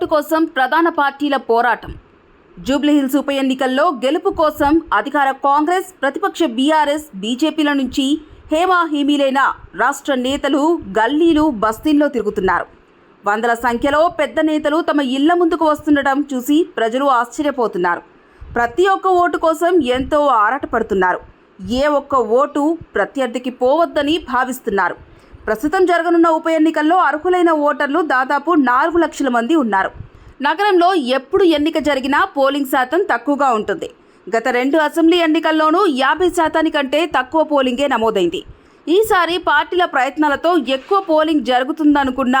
Vote కోసం ప్రధాన పార్టీల పోరాటం. జూబ్లీహిల్స్ ఉప ఎన్నికల్లో గెలుపు కోసం అధికార కాంగ్రెస్ ప్రతిపక్ష బీఆర్ఎస్ బీజేపీల నుంచి హేమాహీమీలైన రాష్ట్ర నేతలు గల్లీలు బస్తీల్లో తిరుగుతున్నారు. వందల సంఖ్యలో పెద్ద నేతలు తమ ఇళ్ళ ముందుకు వస్తుండటం చూసి ప్రజలు ఆశ్చర్యపోతున్నారు. ప్రతి ఒక్క ఓటు కోసం ఎంతో ఆరాటపడుతున్నారు. ఏ ఒక్క ఓటు ప్రత్యర్థికి పోవద్దని భావిస్తున్నారు. ప్రస్తుతం జరగనున్న ఉప ఎన్నికల్లో అర్హులైన ఓటర్లు దాదాపు నాలుగు లక్షల మంది ఉన్నారు. నగరంలో ఎప్పుడు ఎన్నిక జరిగినా పోలింగ్ శాతం తక్కువగా ఉంటుంది. గత రెండు అసెంబ్లీ ఎన్నికల్లోనూ యాభై శాతానికంటే తక్కువ పోలింగే నమోదైంది. ఈసారి పార్టీల ప్రయత్నాలతో ఎక్కువ పోలింగ్ జరుగుతుందనుకున్న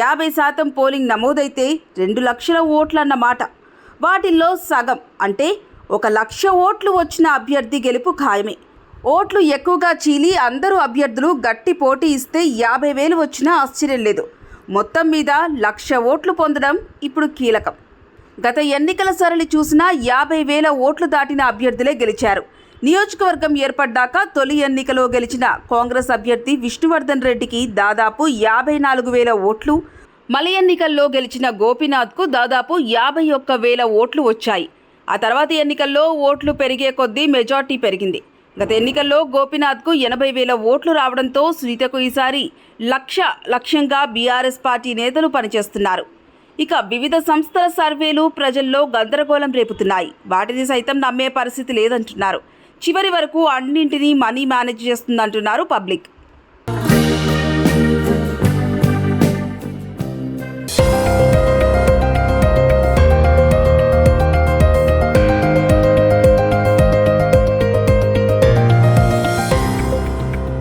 యాభై శాతం పోలింగ్ నమోదైతే రెండు లక్షల ఓట్లన్నమాట వాటిల్లో సగం అంటే ఒక లక్ష ఓట్లు వచ్చిన అభ్యర్థి గెలుపు ఖాయమే. ఓట్లు ఎక్కువగా చీలి అందరూ అభ్యర్థులు గట్టి పోటీ ఇస్తే యాభై వేలు వచ్చినా ఆశ్చర్యం లేదు. మొత్తం మీద లక్ష ఓట్లు పొందడం ఇప్పుడు కీలకం. గత ఎన్నికల సరళి చూసినా యాభై వేల ఓట్లు దాటిన అభ్యర్థులే గెలిచారు. నియోజకవర్గం ఏర్పడ్డాక తొలి ఎన్నికలో గెలిచిన కాంగ్రెస్ అభ్యర్థి విష్ణువర్ధన్ రెడ్డికి దాదాపు యాభై నాలుగు వేల ఓట్లు. మలి ఎన్నికల్లో గెలిచిన గోపీనాథ్కు దాదాపు యాభై ఒక్క వేల ఓట్లు వచ్చాయి. ఆ తర్వాత ఎన్నికల్లో ఓట్లు పెరిగే కొద్దీ మెజార్టీ పెరిగింది. గత ఎన్నికల్లో గోపీనాథ్కు ఎనభై వేల ఓట్లు రావడంతో సునీతకు ఈసారి లక్ష లక్ష్యంగా బీఆర్ఎస్ పార్టీ నేతలు పనిచేస్తున్నారు. ఇక వివిధ సంస్థల సర్వేలు ప్రజల్లో గందరగోళం రేపుతున్నాయి. వాటిని సైతం నమ్మే పరిస్థితి లేదంటున్నారు. చివరి వరకు అన్నింటినీ మనీ మేనేజ్ చేస్తుందంటున్నారు పబ్లిక్.